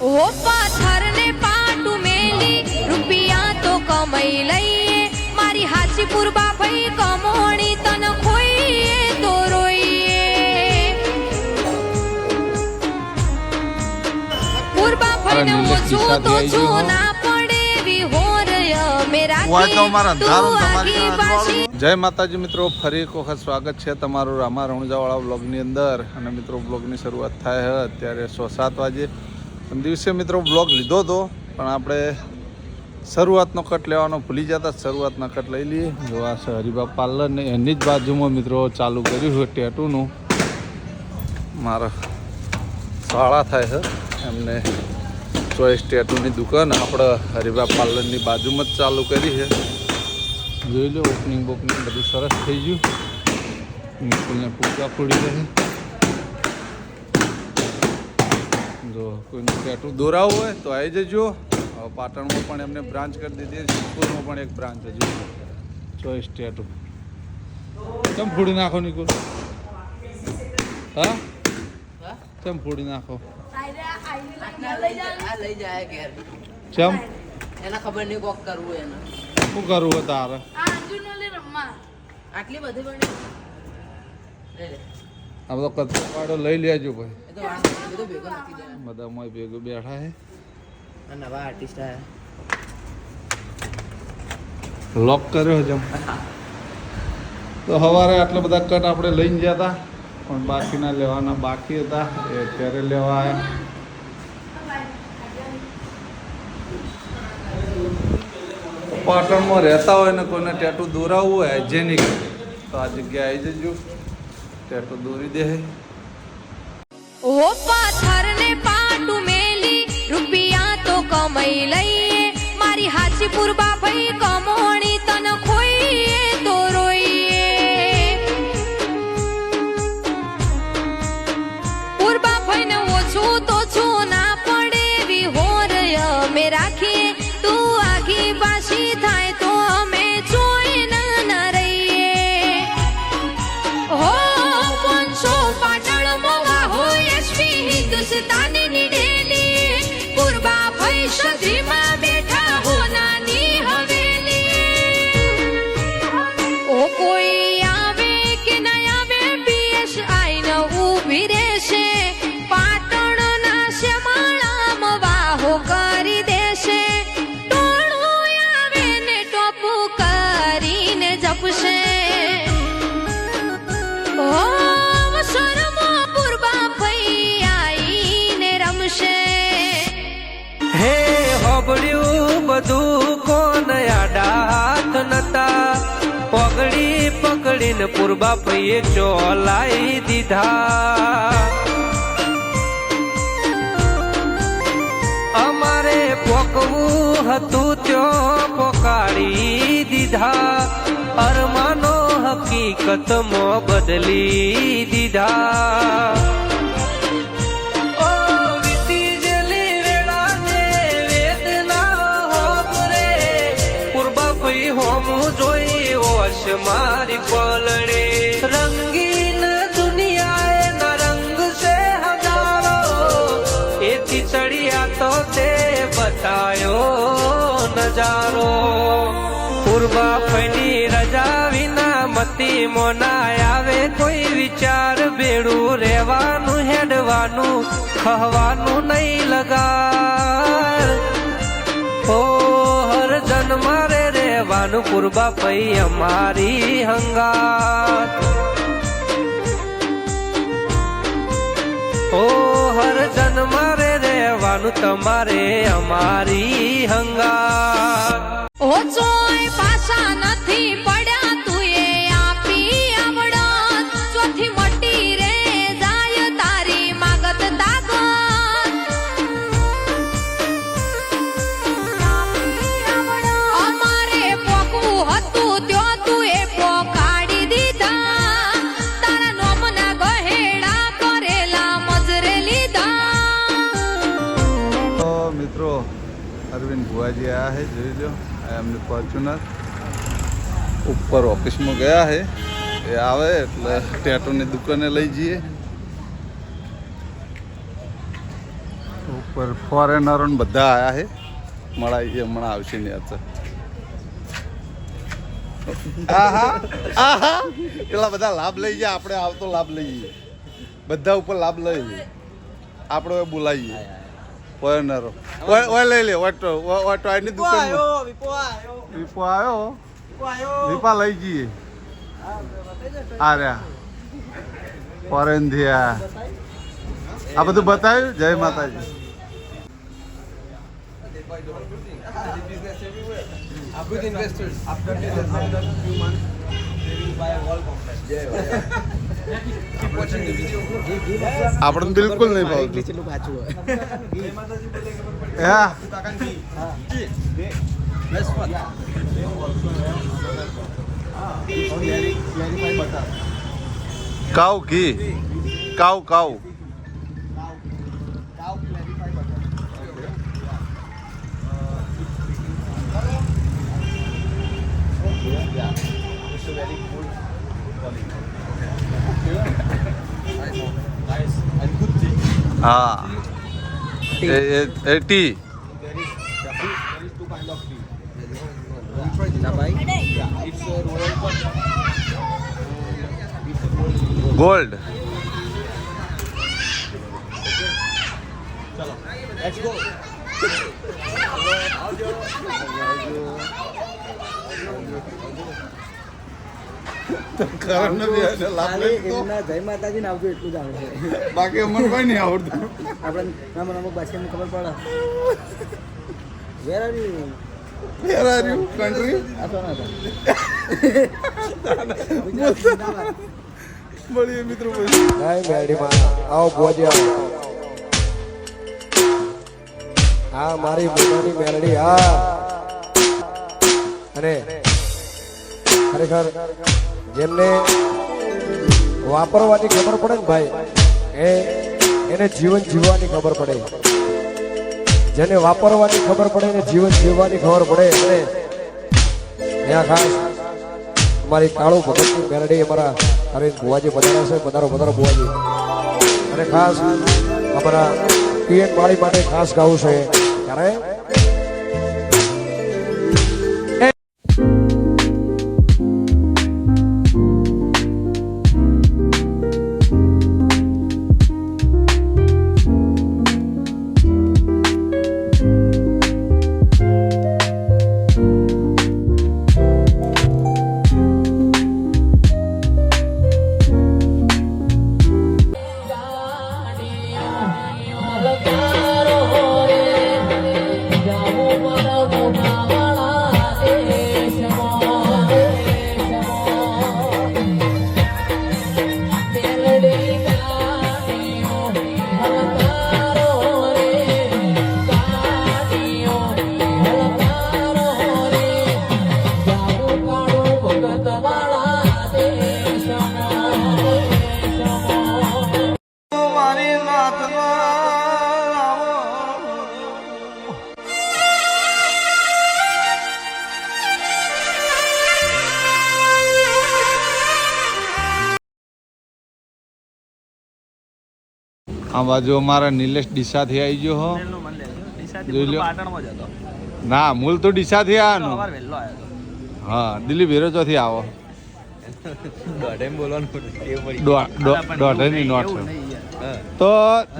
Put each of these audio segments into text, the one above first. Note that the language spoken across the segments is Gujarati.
ઓ પાથર ને પાટું મેલી રૂપિયા તો કમાઈ લઈએ. મારી હાજીપુર બાભાઈ કમોણી તન ખોઈએ તો રોઈએ. પૂર્વા ભાઈ ને ઓછું તો. છું ના. જય માતાજી મિત્રો ફરી એક વખત સ્વાગત છે તમારું રામા રણુજાવાળા બ્લોગની અંદર. અને મિત્રો બ્લોગની શરૂઆત થાય છે અત્યારે સો સાત વાગે. દિવસે મિત્રો બ્લોગ લીધો હતો, પણ આપણે શરૂઆતનો કટ લેવાનો ભૂલી જતા શરૂઆતના કટ લઈ લઈએ. જો આ છે હરિભા પાર્લર ને એની જ બાજુમાં મિત્રો ચાલુ કર્યું છે ટેટુનું. મારા શાળા થાય છે, એમને ચોઈસ ટેટુની દુકાન આપણે હરિભા પાર્લરની બાજુમાં જ ચાલુ કરી છે. જોઈ લો ઓપનિંગ બોપનિંગ બધું સરસ થઈ ગયું. નિકુલને પૂજા ફોડી રહે. જો કોઈનું ટેટું દોરાવું હોય તો આવી જજો. હવે પાટણમાં પણ એમને બ્રાન્ચ કરી દીધી છે. સિદ્ધપુરમાં પણ એક બ્રાન્ચ હજુ ચોઈસ ટેટુ કેમ ફૂડી નાખો નિકુલ? હા? કેમ ફૂડી નાખો? ચમ એને ખબર નહીં કોક કરવું એને. શું કરવું હોય તારે? આટલી બધી પણ આ બધો પાડો લઈ લેજો ભાઈ. બધું મોય ભેગું બેઠા હે. નવા આર્ટિસ્ટ આયા. લોક કર્યો જમ તો સવારે આટલા બધા કટ આપણે લઈને ગયા હતા પણ બાકીના લેવાના. બાકી હતા એ અત્યારે લેવા આવ્યા પાટણમાં રહેતા હોય ને કોઈને ટેટુ દોરાવવું હોય હાઇજેનિક તો આ જગ્યાએ આવી જજો. ટેટુ દોરી દે ઓ પાથર ને પાટુ મેલી, રૂપિયા તો કમાઈ લઈએ. મારી હાજીપુર બાભાઈ કમોણી બધું કોણ આડાત નતા? પગડી પકડીને પૂર્વા પૈયે ચોલાઈ દીધા. અમારે પોકવું હતું ત્યો પોકાડી દીધા. અરમાનો હકીકતમાં બદલી દીધા. બતાયો નજારો. પૂર્વા ફની રજા વિના મતી મોના આવે કોઈ વિચાર. બેડું રહેવાનું, હેડવાનું ખવાનું નહીં લગાર ઓ, હર જન્મારે રહેવાનું, પૂર્વા પૈ અમારી હંગાત તમારે અમારી હંગા ઓ પાછા નથી એમની ફોર્ચ્યુનર ઉપર ઓફિસમાં ગયા છે. એ આવે એટલે ટેટોની દુકાને લઈ જઈએ. ઉપર ફોરેનરો બધા આવ્યા છે. મળાઈ હમણાં આવશે ને આ પેલા બધા લાભ લઈ જાય આપણે આવતો લાભ લઈએ. બધા ઉપર લાભ લઈએ. આપણે બોલાવીએ ફોરેનરો ઓય લઈ લે ઓટો ઓટો આની દુકાન વિપો આવ્યો વિપા લઈ જઈએ આ રહ્યા ફોરેનથી આ. આ બધું બતાવ્યું? જય માતાજી. આપણને બિલકુલ નહીં ભાવતું. Ah. Tea. Tea. There is, there is two kind of tea. It's a royal gold. Gold. Let's go. જય માતાજી ને આવજો એટલું જ આવડે. બાકી અમને કોઈ નહીં આવડતું. આપણે નામ નામ બાદશાહ ખબર પડે. Where are you Where are you, country? આ તો ના મળીએ મિત્રો પછી નહીં આવો હા મારી મોટાની મેરડી હા. અને ખરેખર જેમને વાપરવાની ખબર પડે ને ભાઈ, એ એને જીવન જીવવાની ખબર પડે. જેને વાપરવાની ખબર પડે, એને જીવન જીવવાની ખબર પડે. અને ત્યાં ખાસ અમારી કાળુ ભગતની મેલડી અમારા અરવિંદ ભુવાજી પધાર્યા છે, પધારો પધારો ભુવાજી. અને ખાસ અમારા પીએન વાળી માટે ખાસ ગાવું છે. ત્યારે બાજુ અમારા નિલેશ ડીસાથી આવી ગયો હો. જોઈ લો ના મૂળ તો ડીસાથી આવવાનું હા દિલ્હી હીરો ચોથી આવો દોઢ- દોઢ- દોઢની નોટ છે. તો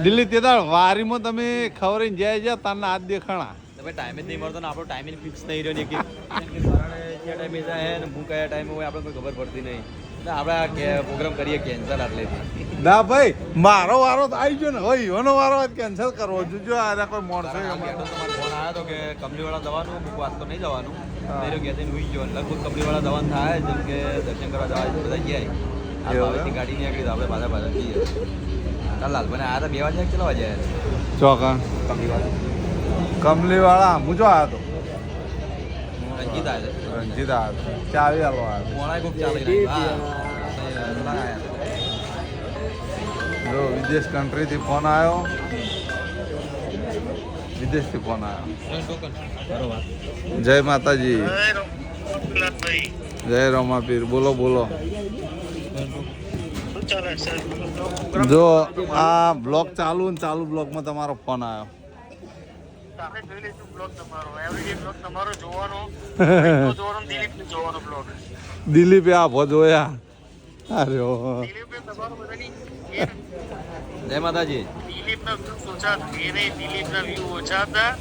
દિલ્હી તે વારીમાં તમે ખબર જાય છે તારના હાથ દેખાણા. તમે ટાઈમે જ નહીં મળતો ને આપણો ટાઈમિંગ ફિક્સ નહીં રહ્યો ને કે ટાઈમે જાય ને હું કયા ટાઈમે હોય આપણે કોઈ ખબર પડતી નહીં. આપણે કે- પ્રોગ્રામ કરીએ કેન્સલ આટલેથી ના ભાઈ મારો વારો તો આવી ગયો ને. હવે ઈવોનો વારો કેન્સલ કરવો. જો જો આ કોઈ માણસો ફોન આવ્યો હતો કે કંપનીવાળા દવાનું હું વાત તો નહીં જવાનું. મેરો કહેતી હુઈ ગયો. લગભગ કંપનીવાળા દવાનું થાય જેમ કે દર્શન કરવા જવા તો બધા ગયા એવું બાબતની ગાડી નીકળી તો આપણે પાછા પાછા જઈએ. કાલ લાલભાઈને આ તો બે વાગે કેટલા વાગે આવ્યા ચોકા. કંપનીવાળા કંપનીવાળા વાળા હું જો આવ્યો તો? હતો રંજીત આવ્યો ચાવી આલો આવ્યો મોડા કોક ચાલી રહ્યા હા પેલા આવ્યા હતા. જો વિદેશ કન્ટ્રીથી ફોન આવ્યો. વિદેશથી ફોન આવ્યો. જય માતાજી. જય રમાપીર. બોલો બોલો. જો આ બ્લોગ ચાલુ ને ચાલુ બ્લોગમાં તમારો ફોન આવ્યો. કાલે જોઈ લઈશું બ્લોગ તમારો. એવરીડે બ્લોગ તમારો જોવાનો. જોવાનો દિલીપ જોવાનો બ્લોગ દિલીપે આભો જોયા. અરે ઓ. દિલીપ તમારો બધાની જય માતાજી. દિલીપના ઓછા વ્યૂ ઓછા હતા.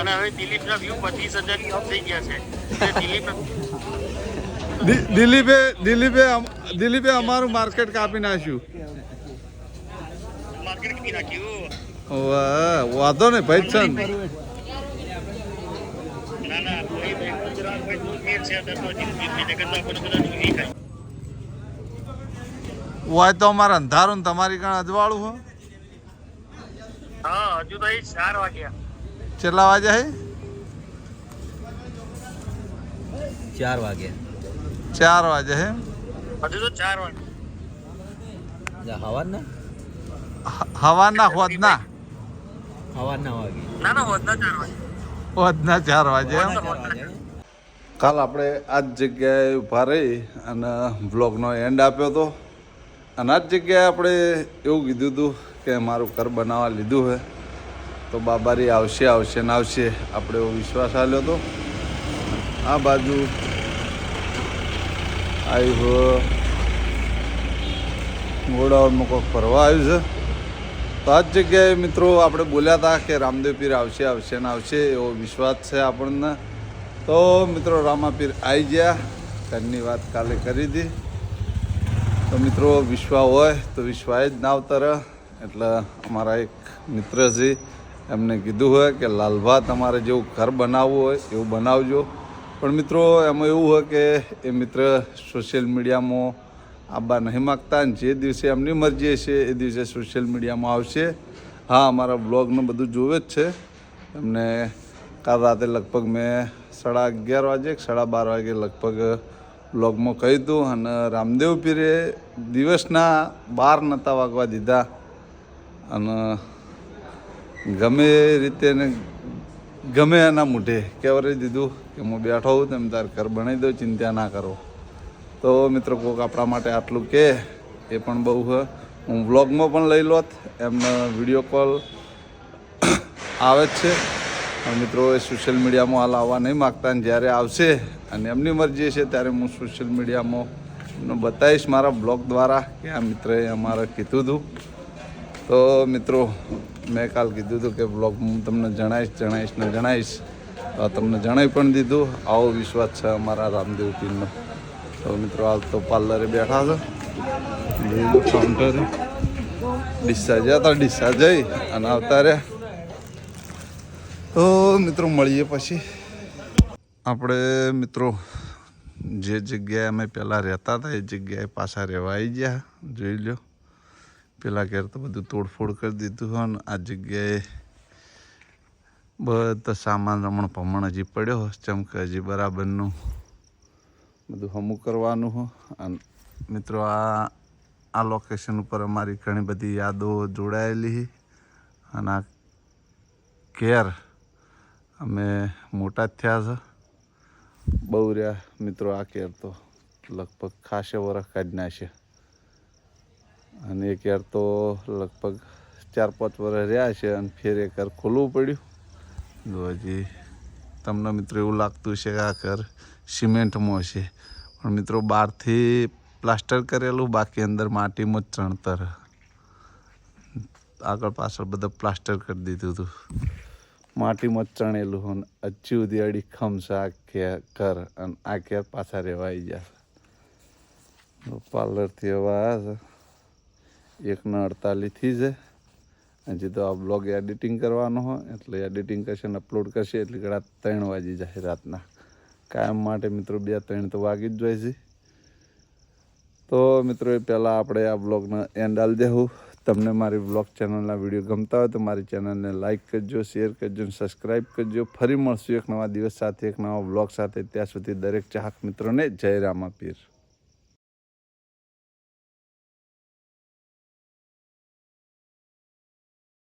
અને હવે દિલીપના વ્યૂ પચીસ હજારની થઈ ગયા છે. દિલીપ દિલીપે દિલીપે દિલીપે અમારું માર્કેટ કાપી નાખ્યું. માર્કેટ કરી નાખ્યું. વાહ, વાંધો નહીં ભાઈ છે હોય તો અમારે અંધારું ને તમારી કણ અજવાળું હો. હા હજુ તો ચાર વાગ્યા. કેટલા વાગ્યા હે? ચાર વાગ્યા ચાર વાગ્યા હે હજુ તો ચાર વાગ્યા હવાના હવાના હોદના? હવાના વાગે. ના ના હોદના ચાર વાગે. એમ? ચાર વાગે. કાલ આપણે આ જ જગ્યાએ ઊભા રહી અને બ્લોગનો એન્ડ આપ્યો હતો અને આ જ જગ્યાએ આપણે એવું કીધું હતું કે મારું ઘર બનાવવા લીધું છે. તો બાબારી આવશે આવશે ને આવશે, આપણે એવો વિશ્વાસ આપ્યો હતો આ બાજુ આવ્યું ગોડાઉનમાં કોઈક ફરવા આવ્યું છે. તો આ જ જગ્યાએ મિત્રો આપણે બોલ્યા હતા કે રામદેવ પીર આવશે આવશે ને આવશે એવો વિશ્વાસ છે આપણને. તો મિત્રો રામાપીર આવી ગયા. ઘરની વાત કાલે કરી હતી તો મિત્રો વિશ્વા હોય તો વિશ્વાએ જ ના અવતરે એટલે અમારા એક મિત્ર છે એમને કીધું હોય કે લાલભા તમારે જેવું ઘર બનાવવું હોય એવું બનાવજો. પણ મિત્રો એમાં એવું હોય કે એ મિત્ર સોશિયલ મીડિયામાં આવવા નહીં માગતા અને જે દિવસે એમની મરજી હશે, એ દિવસે સોશિયલ મીડિયામાં આવશે. હા, અમારા બ્લોગને બધું જોવે જ છે. એમને કાલ રાતે લગભગ મેં સાડા અગિયાર વાગે સાડા બાર વાગે લગભગ બ્લોગમાં કહ્યું દઉં અને રામદેવ પીરે દિવસના બાર નહોતા વાગવા દીધા. અને ગમે રીતે ને ગમે એના મૂઠે કહેવાય દીધું કે હું બેઠો હોઉં તેમ તાર ઘર બનાવી દઉં, ચિંતા ના કરો. તો મિત્રો કોક આપણા માટે આટલું કે એ પણ બહુ હ. હું વ્લોગમાં પણ લઈ લોત, એમને વીડિયો કોલ આવે જ છે. મિત્રો એ સોશિયલ મીડિયામાં હાલ આવવા નહીં માગતા અને જ્યારે આવશે અને એમની મરજી છે ત્યારે હું સોશિયલ મીડિયામાં એમને બતાવીશ મારા બ્લોગ દ્વારા કે આ મિત્રએ અમારે કીધું હતું તો મિત્રો, મેં કાલ કીધું હતું કે બ્લોગ હું તમને જણાવીશ જણાવીશ ને જણાવીશ. તમને જણાવી પણ દીધું. આવો વિશ્વાસ છે અમારા રામદેવ પીરનો તો મિત્રો હાલ તો પાર્લરે બેઠા છે. કાઉન્ટરે. ડિસ્ચા ગયા હતા ડિસ્ચા જઈ અને આવતા રહ્યા. તો મિત્રો મળીએ પછી. આપણે મિત્રો જે જગ્યાએ અમે પહેલાં રહેતા હતા એ જગ્યાએ પાછા રહેવા આવી ગયા. જોઈ લો પેલા ઘેર તો બધું તોડફોડ કરી દીધું હોય ને આ જગ્યાએ બધો સામાન રમણ ભમણ હજી પડ્યો. ચમકે હજી બરાબરનું. બધું હમું કરવાનું હો. અને મિત્રો, આ આ લોકેશન ઉપર અમારી ઘણી બધી યાદો જોડાયેલી. છે અને આ કેર અમે મોટા થયા છે. બહુ રહ્યા મિત્રો આ કેર તો. લગભગ ખાસે વરસ કાઢી નાખશે. અને એક યાર તો લગભગ ચાર પાંચ વર્ષ રહ્યા છે અને ફેર એક ખોલવું પડ્યું. હજી તમને મિત્રો એવું લાગતું છે કે આ ઘર સિમેન્ટમાં છે. પણ મિત્રો બહારથી પ્લાસ્ટર કરેલું, બાકી અંદર માટીમાં જ ચણતર. આગળ પાછળ બધા પ્લાસ્ટર કરી દીધું હતું. માટીમાં જ ચણેલું અને હજી સુધી અડી ખમશે આ ઘર અને આ ઘેર પાછા રહેવા આવી ગયા પાર્લરથી હવે એકના અડતાલીસથી છે. હજી તો આ બ્લોગ એડિટિંગ કરવાનો હોય એટલે એડિટિંગ કરશે ને અપલોડ કરશે, એટલે ઘણા ત્રણ વાગી જાય રાતના. કાયમ માટે મિત્રો બે ત્રણ તો વાગી જ જાય છે. તો મિત્રો એ પહેલાં આપણે આ બ્લોગને એન્ડ આલ દેવું તમને મારી બ્લોગ ચેનલના વીડિયો ગમતા હોય તો મારી ચેનલને લાઇક કરજો શેર કરજો સબસ્ક્રાઈબ કરજો. ફરી મળશું એક નવા દિવસ સાથે, એક નવા બ્લોગ સાથે. ત્યાં સુધી દરેક ચાહક મિત્રોને જય રામાપીર.